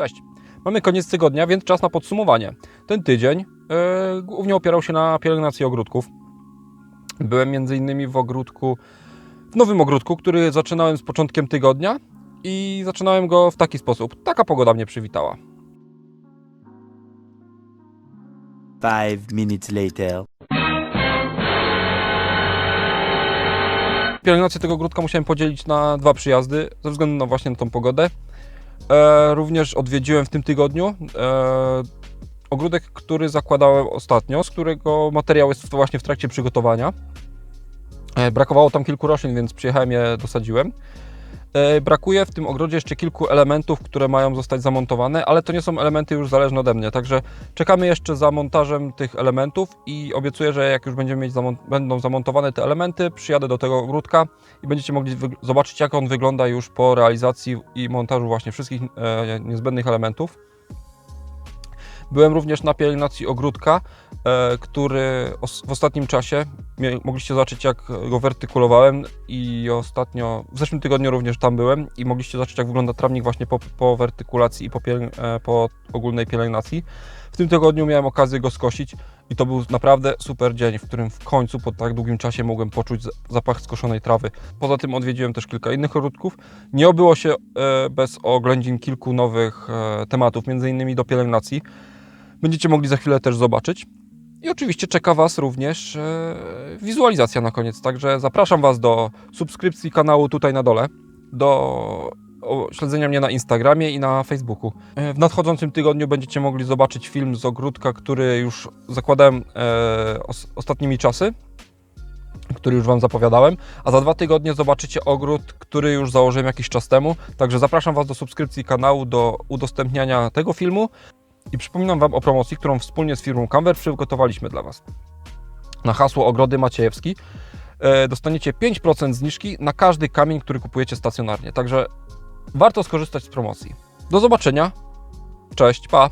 Cześć. Mamy koniec tygodnia, więc czas na podsumowanie. Ten tydzień e, głównie opierał się na pielęgnacji ogródków. Byłem między innymi w ogródku, w nowym ogródku, który zaczynałem z początkiem tygodnia i zaczynałem go w taki sposób. Taka pogoda mnie przywitała. Five minutes later. Pielęgnację tego ogródka musiałem podzielić na dwa przyjazdy, ze względu na właśnie na tą pogodę. E, również odwiedziłem w tym tygodniu e, ogródek, który zakładałem ostatnio, z którego materiał jest właśnie w trakcie przygotowania. E, brakowało tam kilku roślin, więc przyjechałem je, dosadziłem. E, brakuje w tym ogrodzie jeszcze kilku elementów, które mają zostać zamontowane, ale to nie są elementy już zależne ode mnie, także czekamy jeszcze za montażem tych elementów i obiecuję, że jak już będziemy mieć zamon- będą zamontowane te elementy, przyjadę do tego ogródka i będziecie mogli zobaczyć, jak on wygląda już po realizacji i montażu właśnie wszystkich e, niezbędnych elementów. Byłem również na pielęgnacji ogródka, który os- w ostatnim czasie mogliście zobaczyć, jak go wertykulowałem i ostatnio, w zeszłym tygodniu również tam byłem i mogliście zobaczyć, jak wygląda trawnik właśnie po, po wertykulacji i po, e, po ogólnej pielęgnacji. W tym tygodniu miałem okazję go skosić i to był naprawdę super dzień, w którym w końcu po tak długim czasie mogłem poczuć zapach skoszonej trawy. Poza tym odwiedziłem też kilka innych ogródków. Nie obyło się e, bez oględzin kilku nowych e, tematów, między innymi do pielęgnacji. Będziecie mogli za chwilę też zobaczyć. I oczywiście czeka Was również e, wizualizacja na koniec, także zapraszam Was do subskrypcji kanału tutaj na dole, do śledzenia mnie na Instagramie i na Facebooku. E, W nadchodzącym tygodniu będziecie mogli zobaczyć film z ogródka, który już zakładałem e, os, ostatnimi czasy, który już Wam zapowiadałem, a za dwa tygodnie zobaczycie ogród, który już założyłem jakiś czas temu, także zapraszam Was do subskrypcji kanału, do udostępniania tego filmu i przypominam Wam o promocji, którą wspólnie z firmą Canver przygotowaliśmy dla Was. Na hasło Ogrody Maciejewski e, dostaniecie 5% zniżki na każdy kamień, który kupujecie stacjonarnie. Także warto skorzystać z promocji. Do zobaczenia. Cześć, pa!